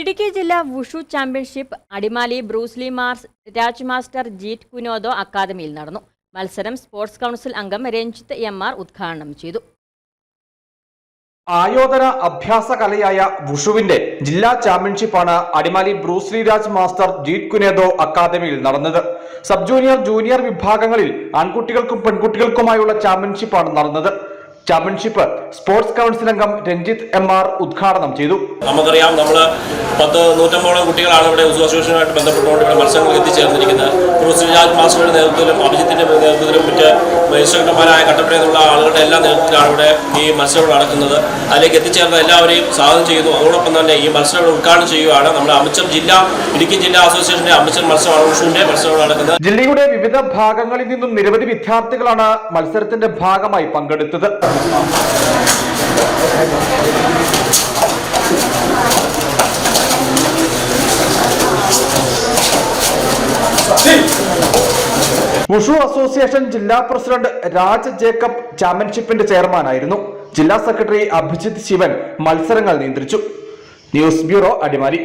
ഇടുക്കി ജില്ലാ wushu championship Adimali Bruce Lee Mars Raj master jeet kune do അക്കാദമിയിൽ നടന്നു. മത്സരം സ്പോർട്സ് കൗൺസിൽ അംഗം രഞ്ജിത്ത് എം ആർ ഉദ്ഘാടനം ചെയ്തു. ആയോധന അഭ്യാസ കലയായ വുഷുവിന്റെ ജില്ലാ ചാമ്പ്യൻഷിപ്പാണ് Adimali Bruce Lee Raj master jeet kune do അക്കാദമിയിൽ നടന്നത്. സബ് ജൂനിയർ ജൂനിയർ വിഭാഗങ്ങളിൽ ആൺകുട്ടികൾക്കും പെൺകുട്ടികൾക്കുമായുള്ള ചാമ്പ്യൻഷിപ്പാണ് നടന്നത്. ചാമ്പ്യൻഷിപ്പ് സ്പോർട്സ് കൗൺസിൽ അംഗം രഞ്ജിത്ത് എം ആർ ഉദ്ഘാടനം ചെയ്തു. നമുക്കറിയാം നമ്മൾ പത്ത് നൂറ്റമ്പോളം കുട്ടികളാണ് ഇവിടെ അസോസിയേഷനുമായിട്ട് ബന്ധപ്പെട്ടുകൊണ്ട് ഇവിടെ മത്സരങ്ങൾ എത്തിച്ചേർന്നിരിക്കുന്നത്. ക്രൂസ് രാജ് മാസ്റ്ററുടെ നേതൃത്വത്തിലും അഭിജിത്തിന്റെ നേതൃത്വത്തിലും മറ്റ് ഇൻസ്ട്രക്ടർമാരായ കട്ടപ്പനയിൽ നിന്നുള്ള ആളുകളുടെ എല്ലാ നേതൃത്വത്തിലാണ് ഇവിടെ ഈ മത്സരങ്ങൾ നടക്കുന്നത്. അതിലേക്ക് എത്തിച്ചേർന്ന എല്ലാവരെയും സ്വാഗതം ചെയ്യുന്നു. അതോടൊപ്പം തന്നെ ഈ മത്സരങ്ങൾ ഉദ്ഘാടനം ചെയ്യുകയാണ് നമ്മുടെ അമിച്ചം ജില്ല ഇടുക്കി ജില്ലാ അസോസിയേഷന്റെ അമിച്ചം മത്സരമാണ് ഉഷുവിന്റെ മത്സരങ്ങൾ നടക്കുന്നത്. ജില്ലയുടെ വിവിധ ഭാഗങ്ങളിൽ നിന്നും നിരവധി വിദ്യാർത്ഥികളാണ് മത്സരത്തിന്റെ ഭാഗമായി പങ്കെടുത്തത്. വുഷു അസോസിയേഷൻ ജില്ലാ പ്രസിഡന്റ് രാജ ജേക്കബ് ചാമ്പ്യൻഷിപ്പിന്റെ ചെയർമാനായിരുന്നു. ജില്ലാ സെക്രട്ടറി അഭിജിത് ശിവൻ മത്സരങ്ങൾ നിയന്ത്രിച്ചു. News bureau Adimali.